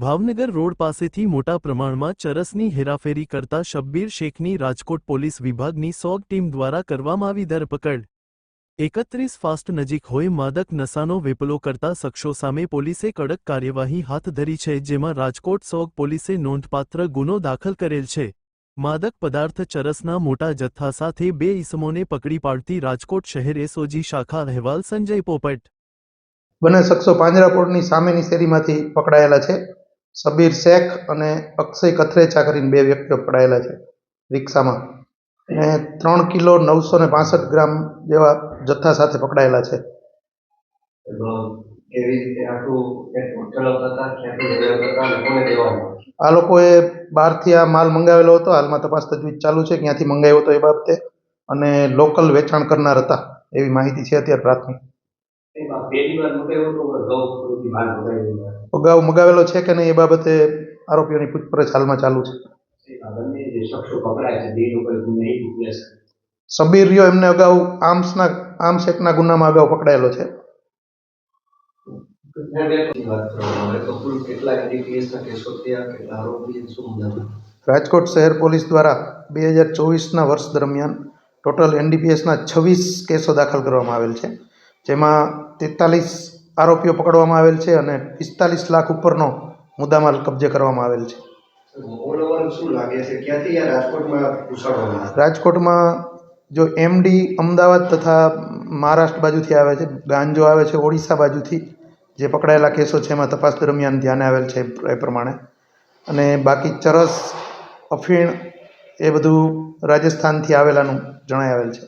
Bhavnagar road પાસેથી મોટા પ્રમાણમાં ચરસની હેરાફેરી કરતા શબ્બીર શેખની રાજકોટ પોલીસ વિભાગની સોગ ટીમ દ્વારા કરવામાં આવી ધરપકડ. એકત્રીસ ફાસ્ટ નજીક હોય માદક નશાનો વેપલો કરતા શખ્સો સામે પોલીસે કડક કાર્યવાહી હાથ ધરી છે, જેમાં રાજકોટ સોગ પોલીસે નોંધપાત્ર ગુનો દાખલ કરેલ છે. માદક પદાર્થ ચરસના મોટા જથ્થા સાથે બે ઇસમોને પકડી પાડતી રાજકોટ શહેર એસઓજી શાખા અહેવાલ સંજય પોપટ. બંને શખ્સો પાંજરાપોળની સામેની શેરીમાંથી પકડાયેલા છે. સબીર શેખ અને અક્ષય કથરેચા કરીને બે વ્યક્તિઓ પકડાયેલા છે રિક્ષામાં. અને ત્રણ કિલો નવસો ને પાસઠ ગ્રામ જેવા જથ્થા સાથે પકડાયેલા છે. આ લોકોએ બહારથી આ માલ મંગાવેલો હતો હાલમાં તપાસ તજવીજ ચાલુ છે ક્યાંથી મંગાવ્યો હતો એ બાબતે. અને લોકલ વેચાણ કરનાર હતા એવી માહિતી છે અત્યારે પ્રાથમિક. અગાઉ મંગાવેલો છે કે નહીં એ બાબતે આરોપીઓની પૂછપરછ હાલમાં ચાલુ છે? સબીર રહ્યો એમને અગાઉ આર્મ્સના આર્મ્સ એક્ટના ગુનામાં અગાઉ પકડાયેલો છે? રાજકોટ શહેર પોલીસ દ્વારા બે હજાર ચોવીસના વર્ષ દરમિયાન ટોટલ એનડીપીએસના છવ્વીસ કેસો દાખલ કરવામાં આવેલ છે. જેમાં તેતાલીસ આરોપીઓ પકડવામાં આવેલ છે અને પિસ્તાલીસ લાખ ઉપરનો મુદ્દામાલ કબજે કરવામાં આવેલ છે. રાજકોટમાં જો એમડી અમદાવાદ તથા મહારાષ્ટ્ર બાજુથી આવે છે ગાંજો આવે છે ઓડિશા બાજુથી જે પકડાયેલા કેસો છે એમાં તપાસ દરમિયાન ધ્યાને આવેલ છે એ પ્રમાણે. અને બાકી ચરસ અફીણ એ બધું રાજસ્થાનથી આવેલાનું જણાય આવેલ છે.